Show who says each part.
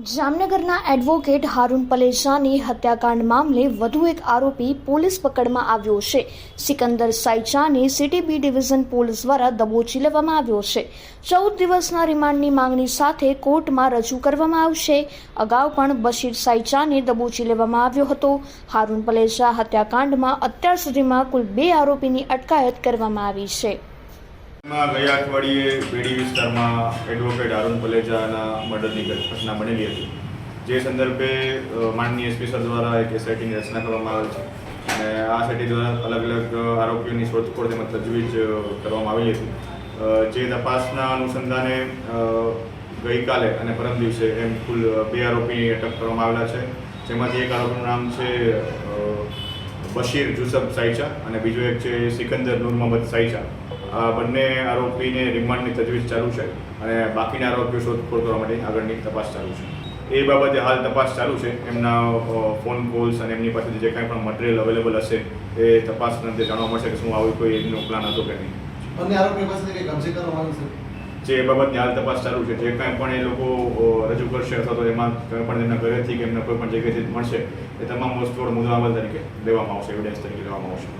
Speaker 1: જામનગરના એડવોકેટ હારૂન પલેશાની હત્યાકાંડ મામલે વધુ એક આરોપી પોલીસ પકડમાં આવ્યો છે. સિકંદર સાઇચાને સિટી બી ડિવિઝન પોલીસ દ્વારા દબોચી લેવામાં આવ્યો છે. ચૌદ દિવસના રિમાન્ડની માંગણી સાથે કોર્ટમાં રજૂ કરવામાં આવશે. અગાઉ પણ બશીર સાઈચાને દબોચી લેવામાં આવ્યો હતો. હારૂન પલેશા હત્યાકાંડમાં અત્યાર સુધીમાં કુલ બે આરોપીની અટકાયત કરવામાં આવી છે.
Speaker 2: માં ગયા અઠવાડિયે બેડી વિસ્તારમાં એડવોકેટ અરુણ પલેજાના મર્ડરની ઘટના બનેલી હતી. જે સંદર્ભે માનનીય એસપી સર દ્વારા એક એસઆઈટીની રચના કરવામાં આવેલ છે. અને આ એસઆઈટી દ્વારા અલગ અલગ આરોપીઓની શોધખોળ તેમજ તજવીજ કરવામાં આવેલી હતી. જે તપાસના અનુસંધાને ગઈકાલે અને પરમ દિવસે એમ કુલ બે આરોપીની અટક કરવામાં આવેલા છે. જેમાંથી એક આરોપીનું નામ છે બશીર જુસફ સાઈચા અને બીજો એક છે સિકંદર નૂર મોહમ્મદ સાઈચા બંને આરોપીને રિમાન્ડની તજવીજ ચાલુ છે અને બાકીના આરોપીઓ શોધખોળ કરવા માટે આગળની તપાસ ચાલુ છે. એ બાબતે હાલ તપાસ ચાલુ છે. એમના ફોન કોલ્સ અને એમની પાસેથી જે કાંઈ પણ મટીરિયલ અવેલેબલ હશે એ તપાસ અંતે જાણવા મળશે કે શું આવું કોઈ એમનો પ્લાન હતો કે નહીં.
Speaker 3: અન્ય આરોપીઓ પાસેથી કબજે કરવામાં છે?
Speaker 2: જે એ બાબતની હાલ તપાસ ચાલુ છે. જે કાંઈ પણ એ લોકો રજૂ કરશે અથવા તો એમાં કંઈ પણ એમના ઘરેથી કે એમના કોઈ પણ જગ્યાએથી મળશે એ તમામ વસ્તુઓ મુદ્દામાલ તરીકે લેવામાં આવશે એવિડન્સ તરીકે લેવામાં આવશે.